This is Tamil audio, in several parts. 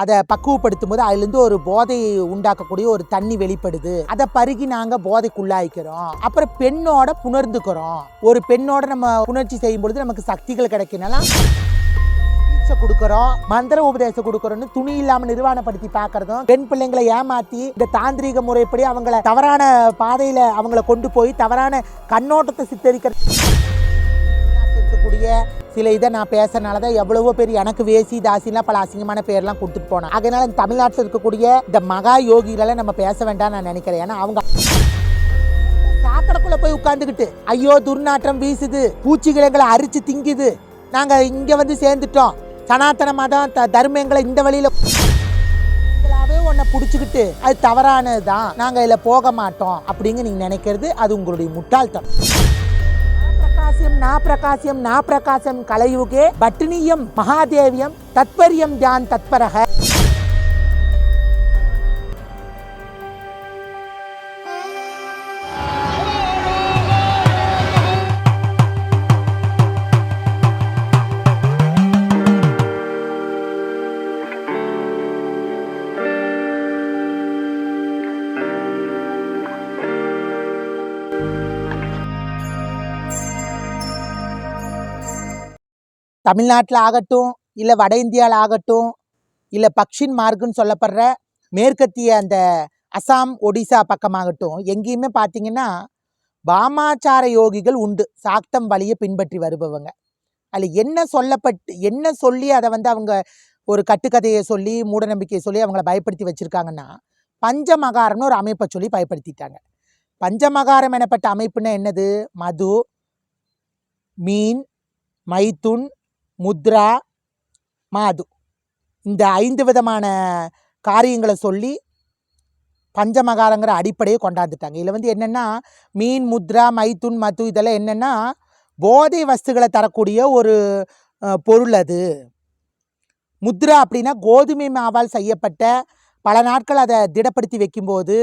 அதை பக்குவப்படுத்தும் போது அதுலேருந்து ஒரு போதையை உண்டாக்கக்கூடிய ஒரு தண்ணி வெளிப்படுது. அதை பருகி நாங்கள் போதைக்குள்ளாய்க்கிறோம். அப்புறம் பெண்ணோட புணர்ந்துக்கிறோம். ஒரு பெண்ணோட நம்ம புணர்ச்சி செய்யும் பொழுது நமக்கு சக்திகள் கிடைக்கணும் கொடுக்கறோம் மந்திர உபதேசம் கொடுக்கறோம்னு துணி இல்லாம நிர்வாணப்படுத்தி பாக்குறதும் பெண் பிள்ளைங்களை ஏமாத்தி இந்த தாந்திரீக முறைப்படி அவங்கள தவறான பாதையில அவங்கள கொண்டு போய் தவறான கண்ணோட்டத்தை சித்தரிக்கிறது இருக்கக்கூடிய சில இதை நான் பேசுறதுனால தான் எவ்வளவோ பேர் எனக்கு வேசி தாசிலாம் பல அசிங்கமான பேர்லாம் கொடுத்துட்டு போனேன் அதனால இந்த தமிழ்நாட்டில் இருக்கக்கூடிய இந்த மகா யோகிகளை நம்ம பேச வேண்டாம் நான் நினைக்கிறேன். ஏன்னா அவங்க சாக்கடைக்குள்ள போய் உட்காந்துக்கிட்டு ஐயோ துர்நாற்றம் வீசுது பூச்சிகள் எங்களை அரிச்சு திங்குது. நாங்க இங்க வந்து சேர்ந்துட்டோம். சனாதன மதம் த தர்மங்களை இந்த வழியில நீங்களாவே உன்னை பிடிச்சிக்கிட்டு அது தவறானது தான் நாங்கள் இதில் போக மாட்டோம் அப்படிங்க நீங்கள் நினைக்கிறது அது உங்களுடைய முட்டாள்தனம். பிரகாசியம் நா பிரகாசியம் நா பிரகாசம் கலயுகே பட்டினியம் மகாதேவியம் தத்பரியம் தியான் தத்பரக. தமிழ்நாட்டில் ஆகட்டும் இல்லை வட இந்தியாவில் ஆகட்டும் இல்லை பக்ஷின் மார்க்குன்னு சொல்லப்படுற மேற்கத்திய அந்த அசாம் ஒடிசா பக்கமாகட்டும் எங்கேயுமே பார்த்தீங்கன்னா வாமாச்சார யோகிகள் உண்டு. சாக்தம் வழியை பின்பற்றி வருபவங்க. அதில் என்ன சொல்லப்பட்டு என்ன சொல்லி அதை வந்து அவங்க ஒரு கட்டுக்கதையை சொல்லி மூடநம்பிக்கையை சொல்லி அவங்கள பயப்படுத்தி வச்சுருக்காங்கன்னா பஞ்சமகாரம்னு ஒரு அமைப்பை சொல்லி பயப்படுத்திட்டாங்க. பஞ்சமகாரம் எனப்பட்ட அமைப்புன்னா என்னது? மது மீன் மைத்துன் முத்ரா மாது. இந்த ஐந்து விதமான காரியங்களை சொல்லி பஞ்சமகாரங்கிற அடிப்படையை கொண்டாந்துட்டாங்க. இதில் வந்து என்னென்னா மீன் முத்ரா மைத்துன் மது இதெல்லாம் என்னென்னா போதை வஸ்துகளை தரக்கூடிய ஒரு பொருள் அது. முத்ரா அப்படின்னா கோதுமை மாவால் செய்யப்பட்ட பல நாட்கள் அதை திடப்படுத்தி வைக்கும்போது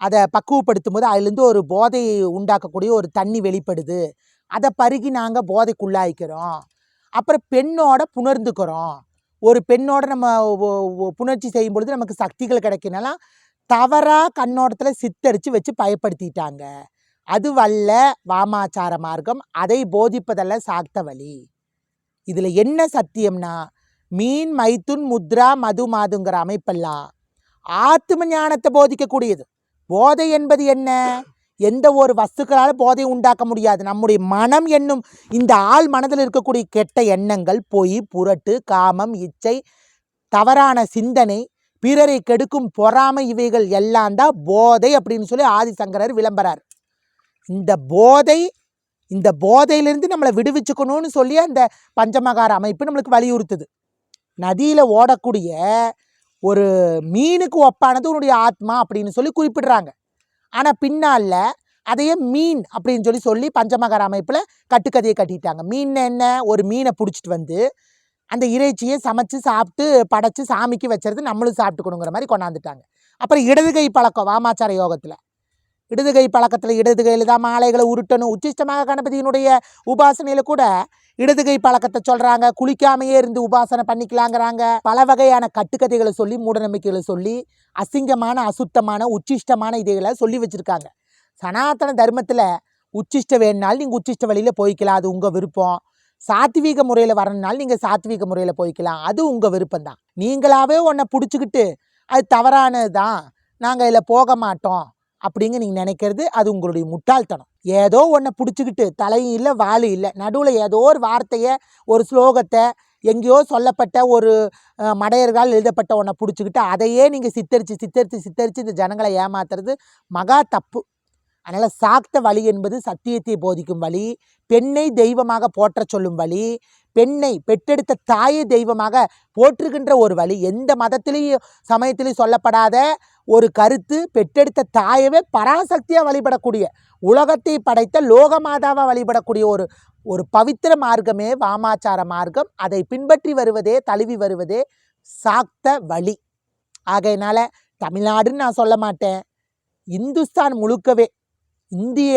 அதை பக்குவப்படுத்தும் போது அதுலேருந்து ஒரு போதையை உண்டாக்கக்கூடிய ஒரு தண்ணி வெளிப்படுது. அதை பருகி நாங்கள் போதைக்குள்ளாய்க்கிறோம் அப்புறம் பெண்ணோட புணர்ந்துக்கிறோம். ஒரு பெண்ணோட நம்ம புணர்ச்சி செய்யும் பொழுது நமக்கு சக்திகள் கிடைக்கனால தவறாக கண்ணோட்டத்தில் சித்தரித்து வச்சு பயப்படுத்திட்டாங்க. அது வல்ல வாமாச்சார மார்க்கம் அதை போதிப்பதல்ல சாக்த வழி. இதில் என்ன சத்தியம்னா மீன் மைத்துன் முத்ரா மது மாதுங்கிற அமைப்பெல்லாம் ஆத்ம ஞானத்தை போதிக்கக்கூடியது. போதை என்பது என்ன? எந்த ஒரு வஸ்துக்களால் போதை உண்டாக்க முடியாது. நம்முடைய மனம் என்னும் இந்த ஆள் மனதில் இருக்கக்கூடிய கெட்ட எண்ணங்கள் பொய் புரட்டு காமம் இச்சை தவறான சிந்தனை பிறரை கெடுக்கும் பொறாமை இவைகள் எல்லாம் தான் போதை அப்படின்னு சொல்லி ஆதிசங்கரர் விளம்பரார். இந்த போதை இந்த போதையிலிருந்து நம்மளை விடுவிச்சுக்கணும்னு சொல்லி அந்த பஞ்சமகார அமைப்பு நம்மளுக்கு வலியுறுத்துது. நதியில் ஓடக்கூடிய ஒரு மீனுக்கு ஒப்பானது உன்னுடைய ஆத்மா அப்படின்னு சொல்லி குறிப்பிடுறாங்க. ஆனால் பின்னால் அதையே மீன் அப்படின்னு சொல்லி சொல்லி பஞ்சமகர அமைப்பில் கட்டுக்கதையை கட்டிட்டாங்க. மீன் என்ன? ஒரு மீனை பிடிச்சிட்டு வந்து அந்த இறைச்சியை சமைச்சு சாப்பிட்டு படைச்சு சாமிக்கு வச்சுறது நம்மளும் சாப்பிட்டுக்கணுங்கிற மாதிரி கொண்டாந்துட்டாங்க. அப்புறம் இடதுகை பழக்கம் வாமாச்சார யோகத்தில். இடதுகை பழக்கத்தில் இடதுகையில் தான் மாலைகளை உருட்டணும். உச்சிஷ்டமாக கணபதியினுடைய உபாசனையில் கூட இடதுகை பழக்கத்தை சொல்கிறாங்க குளிக்காமையே இருந்து உபாசனை பண்ணிக்கலாங்கிறாங்க. பல வகையான கட்டுக்கதைகளை சொல்லி மூடநம்பிக்கைகளை சொல்லி அசிங்கமான அசுத்தமான உச்சிஷ்டமான இதைகளை சொல்லி வச்சுருக்காங்க. சனாதன தர்மத்தில் உச்சிஷ்ட வேணுனாலும் நீங்கள் உச்சிஷ்ட வழியில் போய்க்கலாம். அது உங்கள் விருப்பம். சாத்வீக முறையில் வரணுனாலும் நீங்கள் சாத்வீக முறையில் போய்க்கலாம். அது உங்கள் விருப்பம் தான் நீங்களாவே ஒன்றை பிடிச்சிக்கிட்டு அது தவறானது தான் நாங்கள் இதில் போக மாட்டோம். அப்படிங்க நீங்கள் நினைக்கிறது அது உங்களுடைய முட்டாள்தனம். ஏதோ ஒன்றை பிடிச்சிக்கிட்டு தலையும் இல்லை வாலும் இல்லை நடுவில் ஏதோ ஒரு வார்த்தையை ஒரு ஸ்லோகத்தை எங்கேயோ சொல்லப்பட்ட ஒரு மடையர்களால் எழுதப்பட்ட ஒன்றை பிடிச்சிக்கிட்டு அதையே நீங்கள் சித்தரித்து சித்தரித்து சித்தரித்து இந்த ஜனங்களை ஏமாத்துறது மகா தப்பு. அதனால் சாக்த வழி என்பது சத்தியத்தை போதிக்கும் வழி பெண்ணை தெய்வமாக போற்ற சொல்லும் வழி பெண்ணை பெற்றெடுத்த தாயை தெய்வமாக போற்றுகின்ற ஒரு வழி எந்த மதத்திலையும் சமயத்திலையும் சொல்லப்படாத ஒரு கருத்து பெற்றெடுத்த தாயவே பராசக்தியாக வழிபடக்கூடிய உலகத்தை படைத்த லோகமாதாவாக வழிபடக்கூடிய ஒரு ஒரு பவித்திர மார்க்கமே வாமாச்சார மார்க்கம். அதை பின்பற்றி வருவதே தழுவி வருவதே சாக்த வழி. ஆகையினால தமிழ்நாடுன்னு நான் சொல்ல மாட்டேன். இந்துஸ்தான் முழுக்கவே இந்திய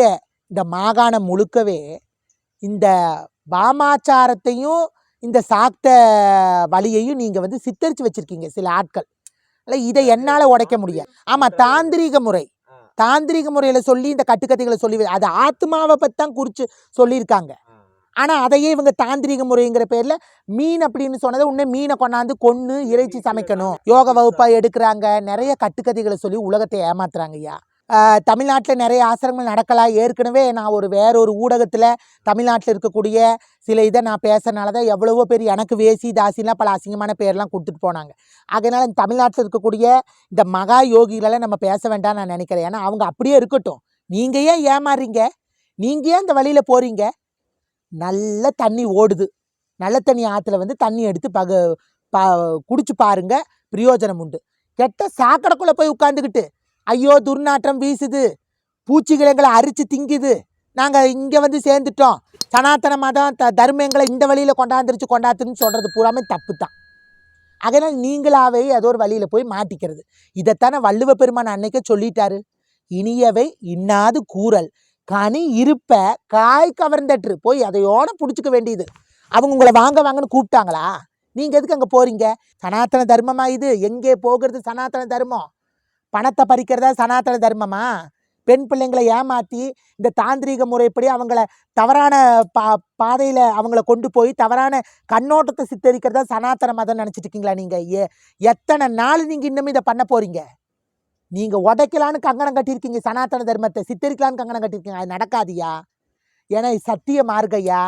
இந்த மாகாணம் முழுக்கவே இந்த வாமாச்சாரத்தையும் இந்த சாக்த வழியையும் நீங்கள் வந்து சித்தரித்து வச்சிருக்கீங்க சில ஆட்கள். இல்லை இதை என்னால் உடைக்க முடியாது. ஆமாம் தாந்திரீக முறை. தாந்திரிக முறையில் சொல்லி இந்த கட்டுக்கதைகளை சொல்லி அது ஆத்மாவை பற்றி தான் குறித்து சொல்லியிருக்காங்க. ஆனால் அதையே இவங்க தாந்திரிக முறைங்கிற பேரில் மீன் அப்படின்னு சொன்னதை உடனே மீனை கொண்டாந்து கொன்று இறைச்சி சமைக்கணும். யோக வகுப்பாக எடுக்கிறாங்க. நிறைய கட்டுக்கதைகளை சொல்லி உலகத்தை ஏமாத்துறாங்க ஐயா தமிழ்நாட்டில் நிறைய ஆசிரமங்கள் நடக்கலாம். ஏற்கனவே நான் ஒரு வேறொரு ஊடகத்தில் தமிழ்நாட்டில் இருக்கக்கூடிய சில இதை நான் பேசுறதுனால தான் எவ்வளவோ பேர் எனக்கு வேசி தாசிலாம் பல அசிங்கமான பேர்லாம் கொடுத்துட்டு போனாங்க. அதனால் இந்த தமிழ்நாட்டில் இருக்கக்கூடிய இந்த மகா யோகிகளெல்லாம் நம்ம பேச வேண்டாம் நான் நினைக்கிறேன். ஏன்னா அவங்க அப்படியே இருக்கட்டும். நீங்கள் ஏன் ஏமாறுறீங்க? நீங்கள் ஏன் இந்த வழியில் போகிறீங்க நல்ல தண்ணி ஓடுது. நல்ல தண்ணி ஆற்றுல வந்து தண்ணி எடுத்து பக பா குடிச்சு பாருங்கள் பிரயோஜனம் உண்டு. கெட்ட சாக்கடைக்குள்ளே போய் உட்காந்துக்கிட்டு ஐயோ துர்நாற்றம் வீசுது. பூச்சிகள் எங்களை அரித்து திங்குது. நாங்கள் இங்கே வந்து சேர்ந்துட்டோம். சனாதன மதம் த தர்மங்களை இந்த வழியில் கொண்டாந்துருச்சு கொண்டாந்துருன்னு சொல்கிறது பூராமே தப்பு தான். அதனால் நீங்களாவே ஏதோ ஒரு வழியில் போய் மாட்டிக்கிறது. இதைத்தானே வள்ளுவ பெருமான் அன்னைக்கே சொல்லிட்டாரு. இனியவை இன்னாது கூறல். கனி இருப்ப காய் கவர்ந்தற்று. போய் அதையோட பிடிச்சிக்க வேண்டியது. அவங்க உங்களை வாங்க வாங்கன்னு கூப்பிட்டாங்களா? நீங்கள் எதுக்கு அங்கே போகிறீங்க சனாதன தர்மமாக இது? எங்கே போகிறது சனாதன தர்மம்? பணத்தை பறிக்கிறதா சனாதன தர்மமா? பெண் பிள்ளைங்களை ஏமாற்றி இந்த தாந்திரீக முறைப்படி அவங்கள தவறான பா பாதையில் அவங்கள கொண்டு போய் தவறான கண்ணோட்டத்தை சித்தரிக்கிறதா சனாதன மதம் நினச்சிட்டு இருக்கீங்களா நீங்கள் ஏ எத்தனை நாள் நீங்கள் இன்னும் இதை பண்ண போகிறீங்க நீங்கள் உடைக்கலான்னு கங்கணம் கட்டியிருக்கீங்க சனாதன தர்மத்தை. சித்தரிக்கலான்னு கங்கணம் கட்டியிருக்கீங்க. அது நடக்காதியா? ஏன்னா சத்திய மார்க்கையா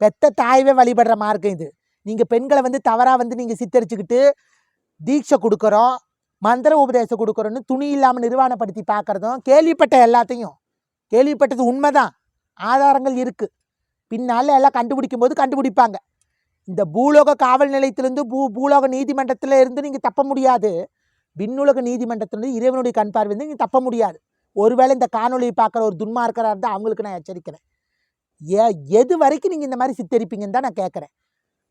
பெத்த தாய்வே வழிபடுற மார்க்கம் இது. நீங்கள் பெண்களை வந்து தவறாக வந்து நீங்கள் சித்தரிச்சுக்கிட்டு தீட்சை கொடுக்குறோம். மந்திர உபதேசம் கொடுக்குறோன்னு துணி இல்லாமல் நிர்வாணப்படுத்தி பார்க்குறதும் கேள்விப்பட்ட எல்லாத்தையும். கேள்விப்பட்டது உண்மைதான். ஆதாரங்கள் இருக்குது பின்னால் எல்லாம் கண்டுபிடிக்கும் போது கண்டுபிடிப்பாங்க. இந்த பூலோக காவல் நிலையத்திலேருந்து பூ பூலோக நீதிமன்றத்தில் இருந்து நீங்கள் தப்ப முடியாது. விண்ணுலக நீதிமன்றத்திலிருந்து இறைவனுடைய கண் பார்வை நீங்கள் தப்ப முடியாது. ஒருவேளை இந்த காணொளியை பார்க்குற ஒரு துன்மார்க்கராக இருந்தால் அவங்களுக்கு நான் எச்சரிக்கிறேன். ஏ எது வரைக்கும் நீங்கள் இந்த மாதிரி சித்தரிப்பீங்கன்னு தான் நான் கேட்குறேன்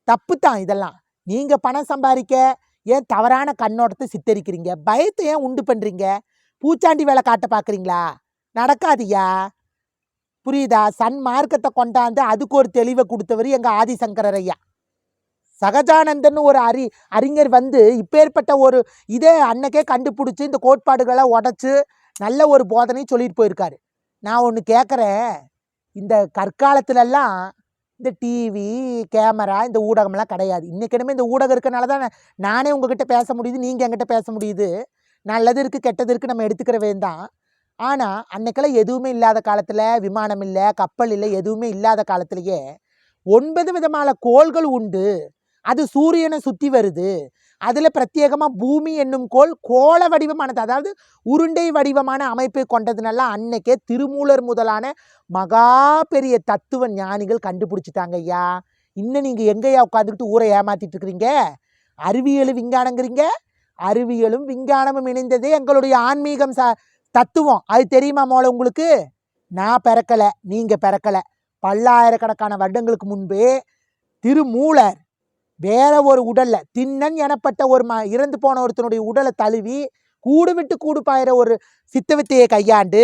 தப்பு தான் இதெல்லாம். நீங்கள் பணம் சம்பாதிக்க ஏன் தவறான கண்ணோட்டத்தை சித்தரிக்கிறீங்க? பயத்தை ஏன் உண்டு பண்ணுறீங்க பூச்சாண்டி வேலை காட்ட பார்க்குறீங்களா நடக்காதியா புரியுதா? சன் மார்க்கத்தை கொண்டாந்து அதுக்கு ஒரு தெளிவை கொடுத்தவர் எங்கள் ஆதிசங்கரர் ஐயா. சகஜானந்தன் ஒரு அறி அறிஞர் வந்து இப்பேற்பட்ட ஒரு இதே அன்னைக்கே கண்டுபிடிச்சி இந்த கோட்பாடுகளை உடச்சி நல்ல ஒரு போதனையும் சொல்லிட்டு போயிருக்காரு. நான் ஒன்று கேட்குறேன் இந்த கற்காலத்துலலாம் இந்த டிவி கேமரா இந்த ஊடகம்லாம் கிடையாது. இன்றைக்கிடமே இந்த ஊடகம் இருக்கனால தான் நானே உங்ககிட்ட பேச முடியுது நீங்கள் என்கிட்ட பேச முடியுது. நல்லது இருக்குது கெட்டது இருக்குது நம்ம எடுத்துக்கிறவே தான். ஆனால் அன்னைக்கெல்லாம் எதுவுமே இல்லாத காலத்தில் விமானம் இல்லை கப்பல் இல்லை எதுவுமே இல்லாத காலத்திலேயே ஒன்பது விதமான கோள்கள் உண்டு. அது சூரியனை சுற்றி வருது. அதில் பிரத்யேகமாக பூமி என்னும் கோள் கோள வடிவமானது அதாவது உருண்டை வடிவமான அமைப்பை கொண்டதுனால அன்னைக்கே திருமூலர் முதலான மகா பெரிய தத்துவ ஞானிகள் கண்டுபிடிச்சிட்டாங்க ஐயா. இன்னும் நீங்கள் எங்கேயா உட்காந்துக்கிட்டு ஊரை ஏமாத்திட்டு இருக்கிறீங்க? அறிவியலும் விஞ்ஞானங்கிறீங்க? அறிவியலும் விஞ்ஞானமும் இணைந்ததே எங்களுடைய ஆன்மீகம் ச தத்துவம். அது தெரியுமா மோள உங்களுக்கு? நான் பிறக்கலை நீங்கள் பிறக்கலை. பல்லாயிரக்கணக்கான வருடங்களுக்கு முன்பே திருமூலர் வேற ஒரு உடலில். திண்ணன் எனப்பட்ட ஒரு ம இறந்து போன ஒருத்தனுடைய உடலை தழுவி கூடு விட்டு கூடு பாயிற ஒரு சித்தவித்தையை கையாண்டு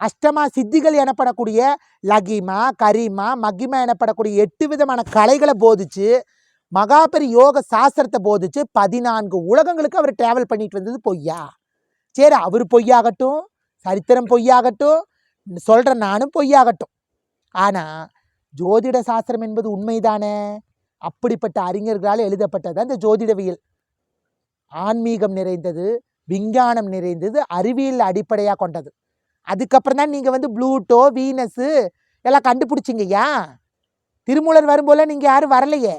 அஷ்டமா சித்திகள் எனப்படக்கூடிய லகிமா கரிமா மகிமா எனப்படக்கூடிய எட்டு விதமான கலைகளை போதிச்சு மகாபெரி யோக சாஸ்திரத்தை போதிச்சு பதினான்கு உலகங்களுக்கு அவர் டிராவல் பண்ணிட்டு வந்தது பொய்யா? சரி அவர் பொய்யாகட்டும் சரித்திரம் பொய்யாகட்டும் சொல்கிற நானும் பொய்யாகட்டும். ஆனால் ஜோதிட சாஸ்திரம் என்பது உண்மைதானே? அப்படிப்பட்ட அறிஞர்களால் எழுதப்பட்டது அந்த ஜோதிடவியல். ஆன்மீகம் நிறைந்தது விஞ்ஞானம் நிறைந்தது அறிவியல் அடிப்படையாக கொண்டது. அதுக்கப்புறம் தான் நீங்கள் வந்து ப்ளூட்டோ வீனஸு எல்லாம் கண்டுபிடிச்சிங்கய்யா திருமூலர் வரும்போல நீங்கள் யாரும் வரலையே.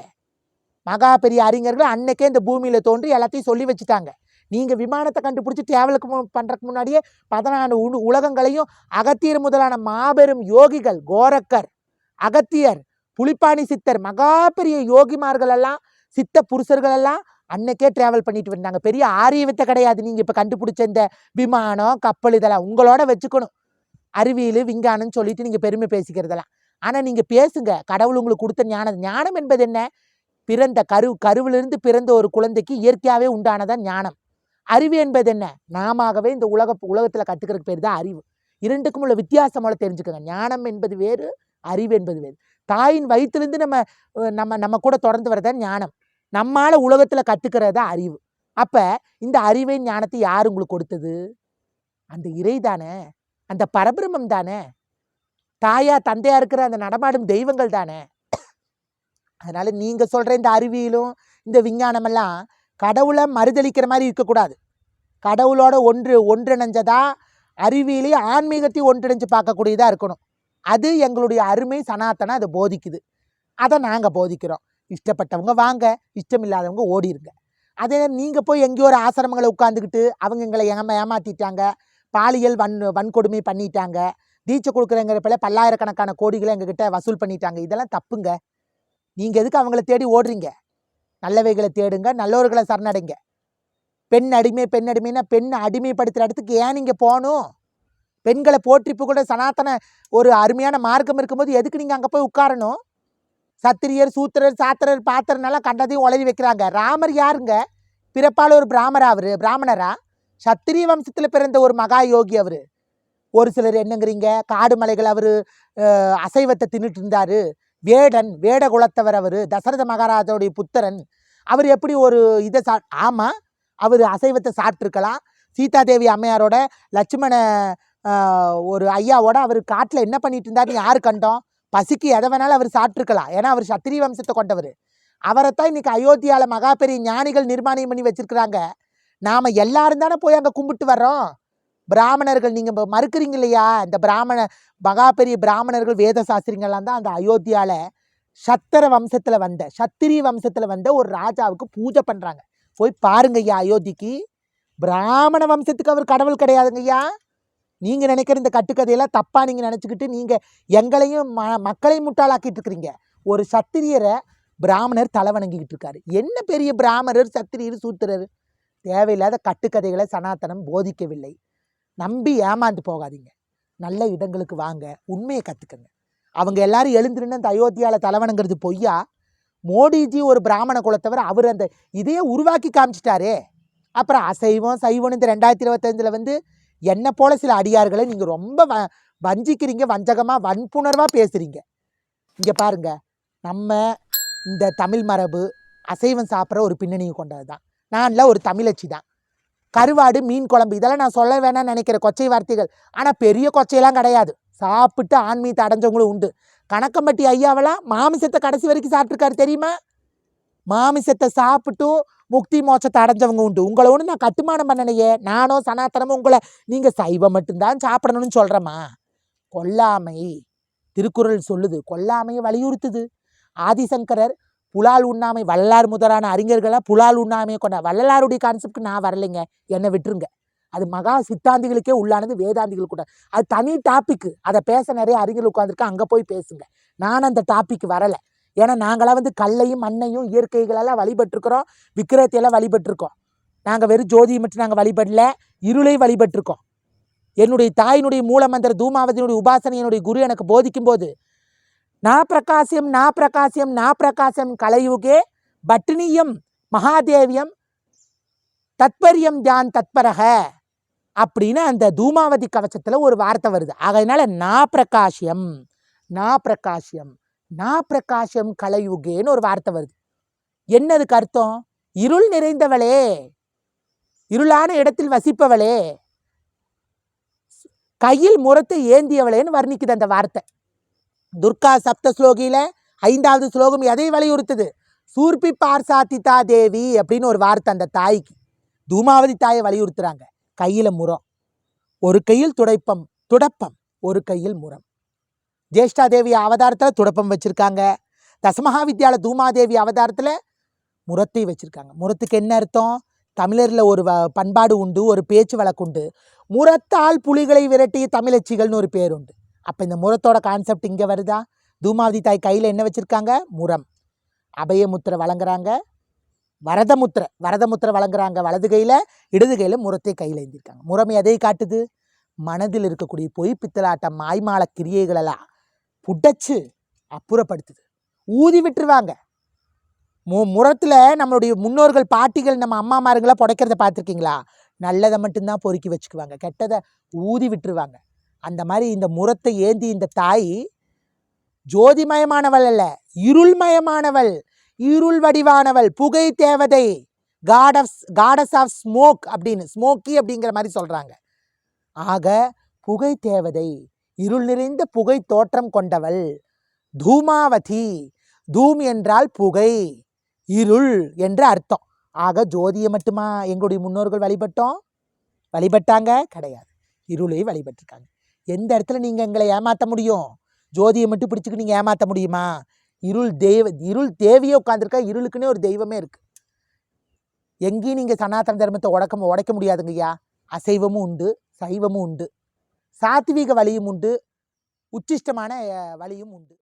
மகா பெரிய அறிஞர்கள் அன்னைக்கே இந்த பூமியில் தோன்றி எல்லாத்தையும் சொல்லி வச்சுட்டாங்க. நீங்கள் விமானத்தை கண்டுபிடிச்சி டிராவலுக்கு மு பண்ணுறதுக்கு முன்னாடியே பதினாலு உலகங்களையும் அகத்தியர் முதலான மாபெரும் யோகிகள் கோரக்கர் அகத்தியர் புலிப்பாணி சித்தர் மகா பெரிய யோகிமார்கள் எல்லாம் சித்த புருஷர்கள் எல்லாம் அன்னைக்கே டிராவல் பண்ணிட்டு வந்தாங்க. பெரிய ஆரியவத்தை கிடையாது. நீங்கள் இப்போ கண்டுபிடிச்ச இந்த விமானம் கப்பல் இதெல்லாம் உங்களோட வச்சுக்கணும். அறிவியல் விஞ்ஞானம்னு சொல்லிட்டு நீங்கள் பெருமை பேசிக்கிறதெல்லாம். ஆனால் நீங்கள் பேசுங்க. கடவுள் உங்களுக்கு கொடுத்த ஞானம். ஞானம் என்பது என்ன? பிறந்த கரு கருவிலிருந்து பிறந்த ஒரு குழந்தைக்கு இயற்கையாகவே உண்டானதான் ஞானம். அறிவு என்பது என்ன? நாமவே இந்த உலக உலகத்தில் கற்றுக்கிறதுக்கு பேர் தான் அறிவு. இரண்டுக்கும் உள்ள வித்தியாசமோல தெரிஞ்சுக்கோங்க. ஞானம் என்பது வேறு அறிவு என்பது வேறு. தாயின் வயிற்றுலேருந்து நம்ம நம்ம நம்ம கூட தொடர்ந்து வரதான் ஞானம். நம்மளால் உலகத்தில் கற்றுக்கிறது தான் அறிவு. அப்போ இந்த அறிவை ஞானத்தை யார் உங்களுக்கு கொடுத்தது? அந்த இறை தானே? அந்த பரபிரமம் தானே? தாயா தந்தையா இருக்கிற அந்த நடமாடும் தெய்வங்கள் தானே? அதனால நீங்க சொல்ற இந்த அறிவியலும் இந்த விஞ்ஞானமெல்லாம் கடவுளை மறுதளிக்கிற மாதிரி இருக்கக்கூடாது. கடவுளோட ஒன்று ஒன்றிணைஞ்சதா அறிவியலையும் ஆன்மீகத்தையும் ஒன்றிணைஞ்சு பார்க்கக்கூடியதா இருக்கணும். அது எங்களுடைய அருமை சனாத்தனை அதை போதிக்குது. அதை நாங்கள் போதிக்கிறோம். இஷ்டப்பட்டவங்க வாங்க இஷ்டம் இல்லாதவங்க ஓடிருங்க. அதே நீங்கள் போய் எங்கேயோ ஒரு ஆசிரமங்களை உட்காந்துக்கிட்டு அவங்க எங்களை ஏமா ஏமாற்றிட்டாங்க பாலியல் வன் வன்கொடுமை பண்ணிட்டாங்க. தீட்சை கொடுக்குறங்கிறப்பல பல்லாயிரக்கணக்கான கோடிகளை எங்ககிட்ட வசூல் பண்ணிட்டாங்க. இதெல்லாம் தப்புங்க. நீங்கள் எதுக்கு அவங்கள தேடி ஓடுறீங்க? நல்லவைகளை தேடுங்க நல்லவர்களை சரணடைங்க. பெண் அடிமை பெண் அடிமைன்னா பெண் அடிமைப்படுத்துகிற இடத்துக்கு ஏன் நீங்கள் போகணும்? பெண்களை போற்றி கூட சனாத்தன ஒரு அருமையான மார்க்கம் இருக்கும்போது எதுக்கு நீங்கள் அங்கே போய் உட்காரணும்? சத்திரியர் சூத்திரர் சாத்திரர் பாத்திரனெல்லாம் கண்டதையும் உளறி வைக்கிறாங்க. ராமர் யாருங்க? பிறப்பால் ஒரு பிராமரா அவர்? பிராமணரா? சத்திரிய வம்சத்தில் பிறந்த ஒரு மகா யோகி அவர். ஒரு சிலர் என்னங்கிறீங்க? காடு மலைகள் அவர் அசைவத்தை தின்னுட்டு இருந்தார். வேடன் வேட குலத்தவர் அவர் தசரத மகாராஜாவுடைய புத்திரன். அவர் எப்படி ஒரு இதை சா ஆமாம் அவர் அசைவத்தை சாப்பிட்ருக்கலாம் சீதாதேவி அம்மையாரோட லட்சுமண ஒரு ஐயாவோட அவர் காட்டில் என்ன பண்ணிட்டு இருந்தாருன்னு யார் கண்டோம்? பசிக்கு எதை வேணாலும் அவர் சாப்பிட்ருக்கலாம் ஏன்னா அவர் சத்திரிய வம்சத்தை கொண்டவர். அவரைத்தான் இன்னைக்கு அயோத்தியாவில் மகா பெரிய ஞானிகள் நிர்மாணம் பண்ணி வச்சிருக்கிறாங்க. நாம் எல்லாரும் தானே போய் அங்கே கும்பிட்டு வர்றோம். பிராமணர்கள் நீங்கள் மறுக்கிறீங்க இல்லையா? இந்த பிராமண மகா பெரிய பிராமணர்கள் வேத சாஸ்திரிங்கள்லாம் தான் அந்த அயோத்தியாவில் சத்திர வம்சத்தில் வந்த சத்திரிய வம்சத்தில் வந்த ஒரு ராஜாவுக்கு பூஜை பண்ணுறாங்க போய் பாருங்க ஐயா அயோத்திக்கு. பிராமண வம்சத்துக்கு அவர் கடவுள் கிடையாதுங்கய்யா. நீங்கள் நினைக்கிற இந்த கட்டுக்கதையெல்லாம் தப்பாக நீங்கள் நினச்சிக்கிட்டு நீங்கள் எங்களையும் ம மக்களையும் முட்டாளாக்கிட்டு இருக்கிறீங்க. ஒரு சத்திரியரை பிராமணர் தலை வணங்கிக்கிட்டு இருக்காரு. என்ன பெரிய பிராமணர் சத்திரியர் சூத்திரர்? தேவையில்லாத கட்டுக்கதைகளை சனாதனம் போதிக்கவில்லை. நம்பி ஏமாந்து போகாதீங்க. நல்ல இடங்களுக்கு வாங்க. உண்மையை கற்றுக்கங்க அவங்க எல்லாரும் எழுந்துருன்னு அந்த அயோத்தியாவில் தலைவணங்கிறது பொய்யா? மோடிஜி ஒரு பிராமண குலத்தவர் அவர் அந்த இதையே உருவாக்கி காமிச்சிட்டாரே. அப்புறம் அசைவம் சைவம் இந்த ரெண்டாயிரத்தி இருபத்தஞ்சில் வந்து என்னை போல சில அடியார்களை நீங்கள் ரொம்ப வ வஞ்சிக்கிறீங்க வஞ்சகமாக வன்புணர்வாக பேசுகிறீங்க இங்கே பாருங்க நம்ம இந்த தமிழ் மரபு அசைவம் சாப்பிட்ற ஒரு பின்னணியை கொண்டது தான் நான்ல ஒரு தமிழச்சி தான். கருவாடு மீன் குழம்பு இதெல்லாம் நான் சொல்ல வேணாம்னு நினைக்கிற கொச்சை வார்த்தைகள். ஆனால் பெரிய கொச்சையெல்லாம் கிடையாது. சாப்பிட்டு ஆன்மீகத்தை அடைஞ்சவங்களும் உண்டு. கணக்கம்பட்டி ஐயாவெல்லாம் மாமிசத்தை கடைசி வரைக்கும் சாப்பிட்ருக்காரு தெரியுமா? மாமிசத்தை சாப்பிட்டும் முக்தி மோட்சத்தை அடைஞ்சவங்க உண்டு. உங்களை ஒன்று நான் கட்டுமானம் பண்ணலையே. நானும் சனாத்தனமும் உங்களை. நீங்கள் சைவம் மட்டும்தான் சாப்பிடணும்னு சொல்கிறேம்மா கொல்லாமை. திருக்குறள் சொல்லுது. கொல்லாமையை வலியுறுத்துது. ஆதிசங்கரர் புலால் உண்ணாமை வள்ளலார் முதலான அறிஞர்களாக புலால் உண்ணாமையை கொண்ட வள்ளலாருடைய கான்செப்ட் நான் வரலைங்க. என்னை விட்டுருங்க. அது மகா சித்தாந்திகளுக்கே உள்ளானது வேதாந்திகள் கூட. அது தனி டாப்பிக்கு அதை பேச நிறைய அறிஞர்கள் உட்காந்துருக்கேன் அங்கே போய் பேசுங்க. நான் அந்த டாபிக் வரலை. ஏன்னா நாங்களாம் வந்து கல்லையும் மண்ணையும் இயற்கைகளெல்லாம் வழிபட்டிருக்கிறோம். விக்கிரத்தையெல்லாம் வழிபட்டிருக்கோம். நாங்கள் வெறும் ஜோதியை மட்டும் நாங்கள் வழிபடல இருளை வழிபட்டிருக்கோம். என்னுடைய தாயினுடைய மூலமந்திர தூமாவதியினுடைய உபாசனை என்னுடைய குரு எனக்கு போதிக்கும் போது நா பிரகாசியம் நா பிரகாசியம் நா பிரகாசியம் கலையுகே பட்டினியம் மகாதேவியம் தத்பரியம் தியான் தத்பரக அப்படின்னு அந்த தூமாவதி கவச்சத்தில் ஒரு வார்த்தை வருது. ஆகையினால நா பிரகாசியம் நா பிரகாசியம். நா பிரகாஷம் கலையுகேன்னு ஒரு வார்த்தை வருது. என்னதுக்கு அர்த்தம் இருள் நிறைந்தவளே. இருளான இடத்தில் வசிப்பவளே. கையில் முரத்தை ஏந்தியவளேன்னு வர்ணிக்குது அந்த வார்த்தை. துர்கா சப்த ஸ்லோகியில ஐந்தாவது ஸ்லோகம் எதை வலியுறுத்துது? சூர்பி பார்சாத்திதா தேவி அப்படின்னு ஒரு வார்த்தை அந்த தாய்க்கு. தூமாவதி தாயை வலியுறுத்துறாங்க. கையில் முரம். ஒரு கையில் துடைப்பம் துடப்பம் ஒரு கையில் முரம். ஜேஷ்டா தேவி அவதாரத்தில் துடப்பம் வச்சுருக்காங்க. தசமகா வித்யால தூமாதேவி அவதாரத்தில் முரத்தை வச்சுருக்காங்க. முரத்துக்கு என்ன அர்த்தம்? தமிழரில் ஒரு வ பண்பாடு உண்டு ஒரு பேச்சு வழக்குண்டு முரத்தால் புலிகளை விரட்டிய தமிழச்சிகள்னு ஒரு பேர் உண்டு. அப்போ இந்த முரத்தோட கான்செப்ட் இங்கே வருதா? தூமாவதி தாய் கையில் என்ன வச்சுருக்காங்க? முரம். அபயமுத்திரை வழங்குறாங்க. வரதமுத்திரை வரதமுத்திரை வழங்குறாங்க வலது கையில் இடது கையில் முரத்தை கையில் ஏந்திருக்காங்க. முரம் எதை காட்டுது? மனதில் இருக்கக்கூடிய பொய் பித்தலாட்டம் மாய்மால கிரியைகளெல்லாம் புடைச்சு அப்புறப்படுத்துது. ஊதி விட்டுருவாங்க. மு முரத்தில் நம்மளுடைய முன்னோர்கள் பாட்டிகள் நம்ம அம்மாமாருங்களை புடைக்கிறத பார்த்துருக்கீங்களா? நல்லதை மட்டும்தான் பொறுக்கி வச்சுக்குவாங்க. கெட்டதை ஊதி விட்டுருவாங்க. அந்த மாதிரி இந்த முரத்தை ஏந்தி இந்த தாய் ஜோதிமயமானவள் அல்ல இருள்மயமானவள் இருள் வடிவானவள் புகை தேவதை god of gods of smoke அப்படின்னு ஸ்மோக்கி அப்படிங்கிற மாதிரி சொல்கிறாங்க ஆக புகை தேவதை இருள் நிறைந்த புகை தோற்றம் கொண்டவள். தூமாவதி தூம் என்றால் புகை இருள் என்று அர்த்தம். ஆக ஜோதியை மட்டுமா எங்களுடைய முன்னோர்கள் வழிபட்டோம்? வழிபட்டாங்க? கிடையாது. இருளை வழிபட்டிருக்காங்க. எந்த இடத்துல நீங்கள் எங்களை ஏமாற்ற முடியும்? ஜோதியை மட்டும் பிடிச்சிக்க நீங்கள் ஏமாற்ற முடியுமா? இருள் தெய்வ இருள் தேவியே உட்காந்துருக்கா இருளுக்குன்னே ஒரு தெய்வமே இருக்கு. எங்கேயும் நீங்கள் சனாதன தர்மத்தை உடக்க உடைக்க முடியாதுங்கய்யா. அசைவமும் உண்டு சைவமும் உண்டு. சாத்வீக வழியும் உண்டு. உச்சிஷ்டமான வழியும் உண்டு.